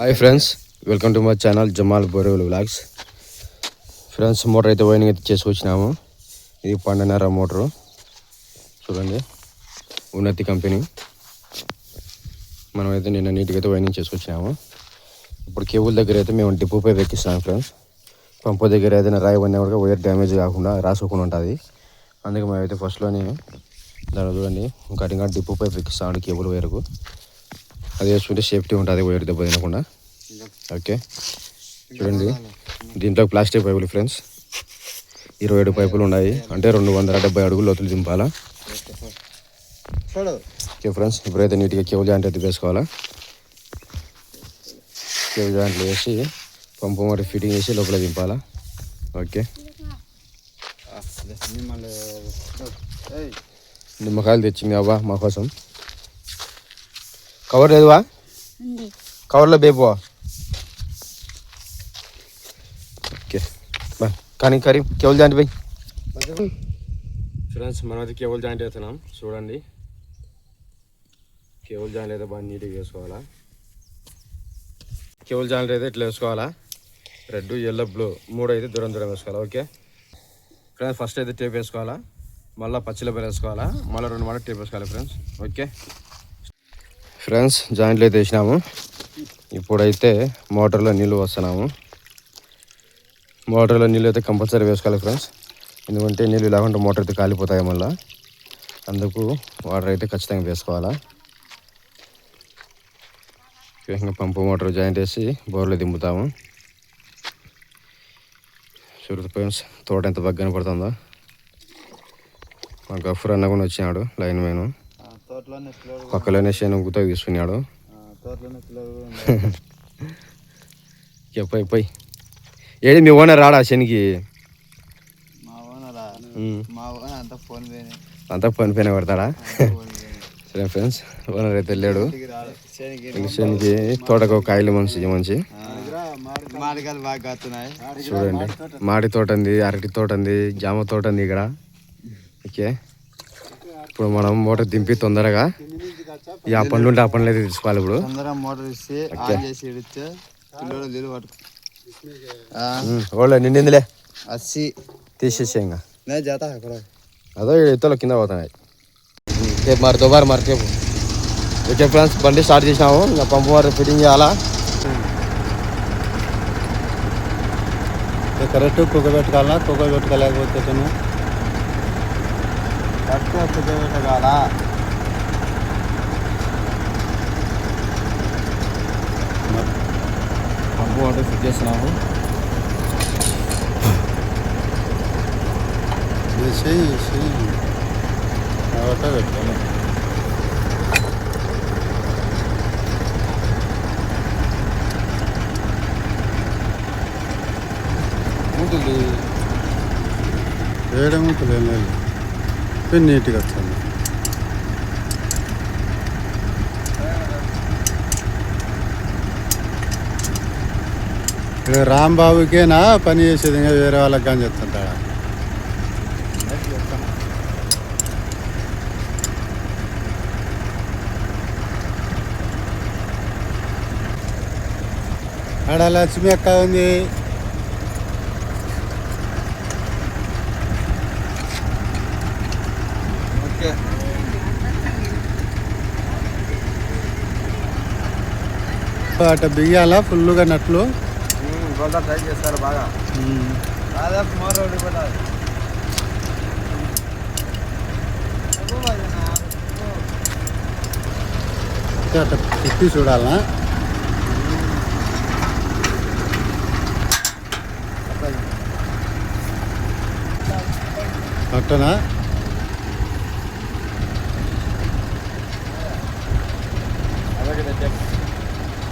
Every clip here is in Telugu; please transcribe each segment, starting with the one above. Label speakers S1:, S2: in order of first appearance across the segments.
S1: Hi friends welcome to my channel Jamal borewell vlogs friends motor అయితే వైనింగ్ అయితే చేసుకొచ్చినాము. ఇది పన్నెండున్నర మోటరు చూడండి. ఉన్నతి కంపెనీ మనమైతే నిన్న నీట్గా అయితే వైనింగ్ చేసుకొచ్చినాము. ఇప్పుడు కేబుల్ దగ్గర అయితే మేము డిపో పై ఎక్కిస్తాము ఫ్రెండ్స్ పంపు దగ్గర ఏదైనా రాయి పడినా కూడా వైర్ డ్యామేజ్ కాకుండా రాసుకోకుండా ఉంటుంది. అందుకే మేమైతే ఫస్ట్లోనే దాని చూడండి. ఇంకా ఇంకా డిపో పై ఎక్కిస్తామండి కేబుల్ వైర్కు అది వేసుకుంటే సేఫ్టీ ఉంటుంది వైర్ దెబ్బ తినకుండా. ఓకే. చూడండి. దీంట్లో ప్లాస్టిక్ పైపులు ఫ్రెండ్స్. ఇరవై ఏడు పైపులు ఉన్నాయి. అంటే రెండు వందల డెబ్బై అడుగులు లోతులు దింపాలా? ఓకే ఫ్రెండ్స్ ఇప్పుడైతే నీట్గా కేబుల్ జాయింట్ అయితే వేసుకోవాలా? కేబుల్ జాయింట్లు వేసి పంపు మరి ఫిట్టింగ్ చేసి లోపల దింపాలా? ఓకే. నిమ్మకాయలు తెచ్చింది అవ్వా మా కోసం. కవర్ లేదువా?
S2: ఉంది.
S1: కవర్లో బేపువా ఓకే. బా. కానీ కరీ కేబుల్ జాయింట్ పోయి ఫ్రెండ్స్ మనం అయితే కేబుల్ జాయింట్ వేస్తున్నాం. చూడండి. కేబుల్ జాయింట్ అయితే బాగా నీట్గా వేసుకోవాలా? కేబుల్ జాయింట్ అయితే ఇట్లా వేసుకోవాలా? రెడ్ ఎల్లో బ్లూ మూడు అయితే దూరం దూరం వేసుకోవాలా? ఓకే. ఫ్రెండ్స్ ఫస్ట్ అయితే టేప్ వేసుకోవాలా? మళ్ళీ పచ్చిల పేరు వేసుకోవాలా? మళ్ళీ రెండు మళ్ళీ టేప్ వేసుకోవాలి ఫ్రెండ్స్ ఓకే. ఫ్రెండ్స్ జాయింట్లు అయితే వేసినాము ఇప్పుడైతే మోటార్లో నీళ్ళు వస్తున్నాము మోటార్లో నీళ్ళు అయితే కంపల్సరీ వేసుకోవాలి ఫ్రెండ్స్ ఎందుకంటే నీళ్ళు లేకుండా మోటార్ అయితే కాలిపోతాయి మళ్ళీ. అందుకు వాటర్ అయితే ఖచ్చితంగా వేసుకోవాలా. ఇంకా పంపు మోటార్ జాయింట్ వేసి బోర్లో దింపుతాము. చూడు ఫ్రెండ్స్ తోట ఎంత బాగా కనపడుతుందో మా గఫూర్ అన్న కూడా వచ్చినాడు లైన్ మ్యాన్. పక్కలోనే శని గుత్త తీసుకున్నాడు. పోయి పోయి ఏది మీ ఓనర్ రాడా శనికి
S3: అంతా ఫోన్
S1: పని పెడతాడా సరే ఫ్రెండ్స్ ఓనర్ అయితే వెళ్ళాడు
S3: శనికి
S1: తోటకు కాయలు మంచి మంచి. చూడండి. మాడి తోట ఉంది అరటి తోట ఉంది జామ తోట ఉంది ఇక్కడ. ఓకే. ఇప్పుడు మనం మోటార్ దింపి తొందరగా. ఈ ఆ పనులు ఉంటే ఆ పనులు అయితే తీసుకోవాలి ఇప్పుడు.
S3: తొందరగా మోటార్ ఇస్తే ఆన్ చేసి ఇడితే పిల్లలు నీళ్ళు పట్టుకు ఆ,
S1: ఉమ్, ఓళ్ళే నిండిందిలే.
S3: అస్సి.
S1: తీసేసే ఇంకా.
S3: నే జాతా అక్కడ
S1: అదో ఇతలో కింద పోతున్నాయి. రేపు మరి దుబారు మరి రేపు. ఓకే ఫ్రెండ్స్ బండి స్టార్ట్ చేసినాము. ఇంకా పంపు మరి ఫిట్టింగ్ చేయాలా?
S4: కరెక్ట్ కుక్క పెట్టుకోవాలా కుక్క పెట్టుకోలేకపోతే
S3: కరెక్ట్ కుదబెట్టగాల
S1: పంపు వాటర్ ఫిట్ చేస్తున్నాము
S4: చెయ్యి చెయ్యి ఏం లేదు పెన్ నీట్గా వస్తుంది. ఇక్కడ రాంబాబుకేనా? పని చేసేది ఇంకా వేరే వాళ్ళకి కానీ చెప్తుంటాడా? ఆడ లక్ష్మి అక్క ఉంది. అట్ట బియ్యాల? ఫుల్గా నట్లు?
S3: ట్రై చేస్తారు బాగా. దాదాపు మోర్
S4: అట్ట తిప్పి చూడాలా అట్టనా?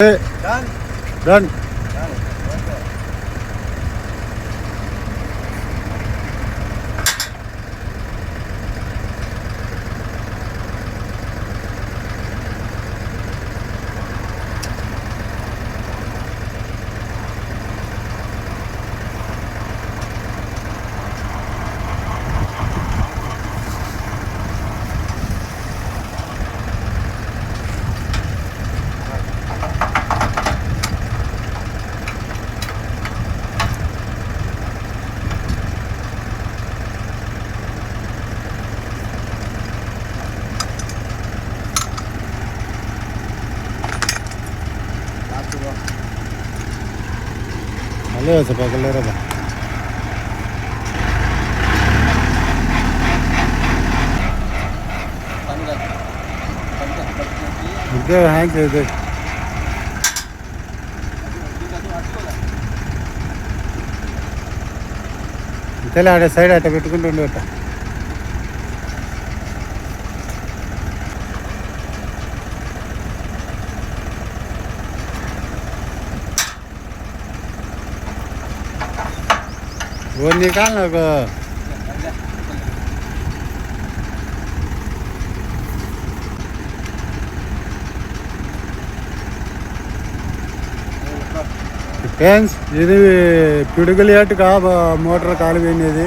S1: దింపుదాం
S4: ఏ, డన్ మళ్ళీ వచ్చా పక్కలేరా ఇంకే హ్యాంగ్ చేయదు ఇంతలే ఆడే సైడ్ అట్ట పెట్టుకుంటూ ఉండేట वो निकाल ना को ఫ్రెండ్స్ ఇది పిడుగులు ఏటుగా మోటార్ కాలు పోయినది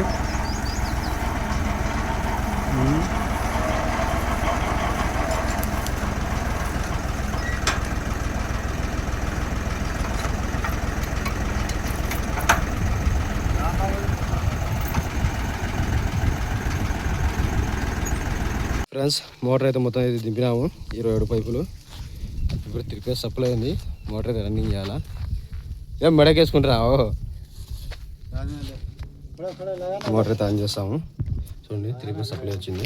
S1: ఫ్రెండ్స్ మోటార్ అయితే మొత్తం అయితే దింపినాము. ఇరవై ఏడు పైపులు. ఇప్పుడు త్రీ ఫేస్ సప్లై అయింది మోటార్ అయితే రన్నింగ్ చేయాలా? ఏం మెడకేసుకుంటారా? ఓ. మోటార్ అయితే ఆన్ చేస్తాము. చూడండి త్రీ ఫేస్ సప్లై వచ్చింది.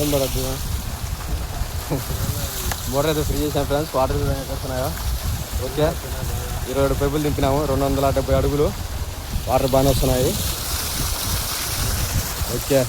S1: ఏం పడద్దు మోటార్ అయితే ఫ్రీ చేసాం ఫ్రెండ్స్ వాటర్ వస్తున్నాయా ఓకే. ఇరవై ఏడు పైపులు దింపినాము. రెండు వందల డెబ్బై అడుగులు. వాటర్ బాగానే వస్తున్నాయి. ఓకే.